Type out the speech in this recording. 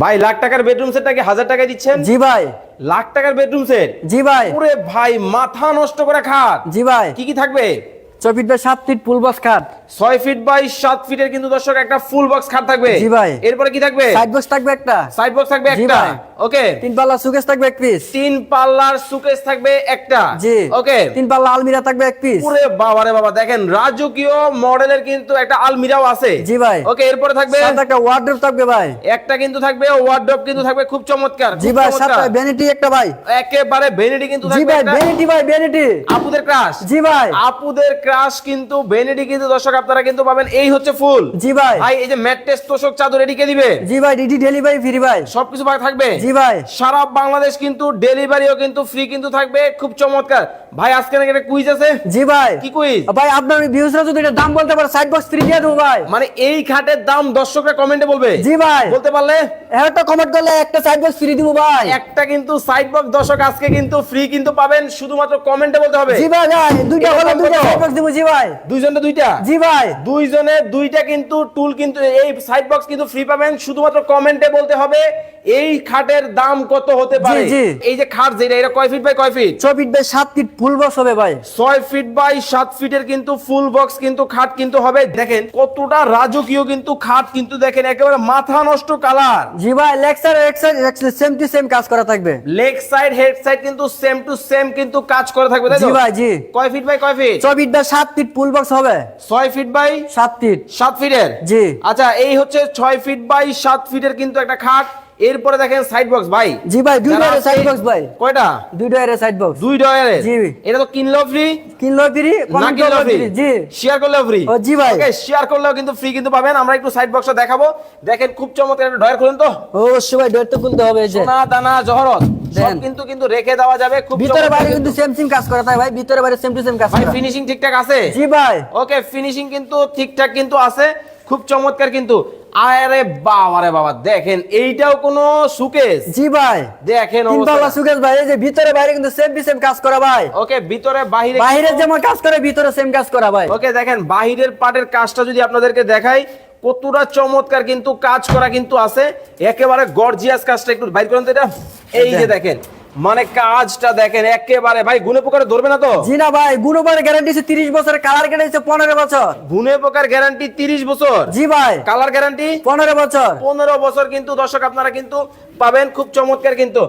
ভাই লাখ টাকার বেডরুম সেটটা কি হাজার টাকায় দিচ্ছেন? জি ভাই। লাখ টাকার বেডরুম সেট জি ভাই। ওরে ভাই মাথা নষ্ট করে খাট। জি ভাই। কি কি থাকবে? চব্বিশ বাই সাত ফিট ফুল বক্স খাট। ছয় ফিট বাই সাত ফিটের কিন্তু দর্শক একটা ফুল বক্স খাট থাকবে। জি ভাই। এরপরে কি থাকবে? সাইড বক্স থাকবে একটা। সাইড বক্স থাকবে জি একটা। ভাই। ওকে। তিন পাল্লা সুকেস থাকবে এক পিস তিন পাল্লার সুকেস থাকবে একটা। জি। ওকে। তিন পাল্লা আলমিরা থাকবে এক পিস পুরে বাবা রে বাবা দেখেন রাজকীয় মডেলের কিন্তু একটা আলমিরাও আছে। জি ভাই। ওকে এরপরে থাকবে একটা ওয়ার্ডরোব থাকবে ভাই। একটা কিন্তু থাকবে ওয়ার্ডরোব কিন্তু থাকবে খুব চমৎকার জি ভাই। সাথে ভ্যানিটি একটা ভাই। একেবারে ভেনিটি কিন্তু জি ভাই ভ্যানিটি ভাই ভ্যানিটি আপুদের ক্রাশ জি ভাই। আপুদের ক্রাশ কিন্তু ভেনিটি কিন্তু দর্শক আপনারা কিন্তু পাবেন। এই হচ্ছে ফুল জি ভাই। ভাই এই যে ম্যাট্রেস তোষক চাদর এটি কে দিবে? জি ভাই ডিডি ডেলিভারি ফ্রি ভাই। সবকিছু ভাগ থাকবে। জি ভাই? সারা বাংলাদেশ কিন্তু ডেলিভারিও কিন্তু ফ্রি কিন্তু থাকবে। খুব চমৎকার। ভাই আজকে নাকি একটা কুইজ আছে? জি ভাই। কি কুইজ ভাই আপনার ভিউজরা যদি এটা দাম বলতে পারে সাইড বক্স ফ্রি দিয়ে দেবো ভাই। মানে এই খাটের দাম দর্শকরা কমেন্টে বলবে। জি ভাই। বলতে পারলে? একটা কমেন্ট করলে একটা সাইড বক্স ফ্রি দিব ভাই। একটা কিন্তু সাইড বক্স দর্শক আজকে কিন্তু ফ্রি কিন্তু পাবেন শুধুমাত্র কমেন্টে বলতে হবে। জি ভাই ভাই দুইটা হলে দুইটা সাইড বক্স দিব জি ভাই। দুইজনে দুইটা? জি ভাই। দুইজনে দুইটা কিন্তু টুল কিন্তু এই সাইড বক্স কিন্তু ফ্রি পাবেন শুধুমাত্র কমেন্টে বলতে হবে। এই খাটের দাম কত হতে পারে? এই যে খাট যেটা এটা কয় ফিট বাই কয় ফিট? চব্বিশ বাই সাত ফিট ফুল বক্স হবে ভাই। ছয় ফিট বাই সাত ফিটের কিন্তু ফুল বক্স কিন্তু খাট কিন্তু হবে। দেখেন কতটা রাজকীয় কিন্তু খাট কিন্তু দেখেন একেবারে মাথা নষ্ট কালার। জি ভাই লেক্সার এক্সার সেম টু সেম কাজ করা থাকবে। লেগ সাইড হেড সাইড কিন্তু সেম টু সেম কিন্তু কাজ করে থাকবে তাই তো? জি ভাই জি। কয় ফিট বাই কয় ফিট? চব্বিশ বাই সাত ফিট ফুল বক্স হবে। ছয় ফিট বাই সাত ফিট। সাত ফিটের? জি। আচ্ছা এই হচ্ছে ছয় ফিট বাই সাত ফিটের কিন্তু একটা খাট। এরপরে দেখেন সাইড বক্স ভাই। জি ভাই দুইটা যারা সাইড বক্স ভাই। কয়টা? দুইটা এর সাইড বক্স দুই ডয়ারের? জি। এটা তো কিনলেও ফ্রি কিনলো ফ্রি না কিনলেও ফ্রি জি। শেয়ার করলেও ফ্রি ও, জি ভাই। ওকে শেয়ার করলেও কিন্তু ফ্রি কিন্তু পাবেন। আমরা একটু সাইড বক্সটা দেখাবো। দেখেন খুব চমৎকার একটা ডয়ার খুলেন তো। অবশ্যই ভাই ডেট তো খুলতে হবে এই যে। সোনা দানা জহরত সব কিন্তু কিন্তু রেখে দেওয়া যাবে। খুব ভিতরে বাইরে কিন্তু। কিন্তু। সেম সেম কাজ করা থাকে ভাই ভিতরে বাইরে সেম টু সেম কাজ ভাই ফিনিশিং ঠিকঠাক আছে? জি ভাই। ওকে ফিনিশিং কিন্তু ঠিকঠাক কিন্তু আছে। খুব চমৎকার কিন্তু। আরে বাবা রে বাবা দেখেন এইটাও কোনো সুকেস? জি ভাই। দেখেন তিন পাল্লা সুকেশ ভাই এই যে ভিতরে বাইরে কিন্তু সেম সেম কাজ করা ভাই। ওকে ভিতরে বাহিরে বাইরে যেমন কাজ করে ভিতরে সেম কাজ করা ভাই। ওকে দেখেন বাহিরের পার্টের কাজটা যদি আপনাদেরকে দেখাই কতটা চমৎকার কিন্তু কাজ করা কিন্তু আছে। একেবারে গর্জিয়াস কাজটা একটু বাইর করেন তো এটা। এই যে দেখেন মানে কাজটা দেখেন একেবারে ভাই গুনে পোকারে ধরবে না তো? জি না ভাই গুনে পোকার গ্যারান্টি আছে তিরিশ বছর কালার গ্যারান্টি আছে পনেরো বছর। গুনে পোকার গ্যারান্টি তিরিশ বছর? জি ভাই। কালার গ্যারান্টি পনেরো বছর। পনেরো বছর কিন্তু দর্শক আপনারা কিন্তু পাবেন খুব চমৎকার কিন্তু।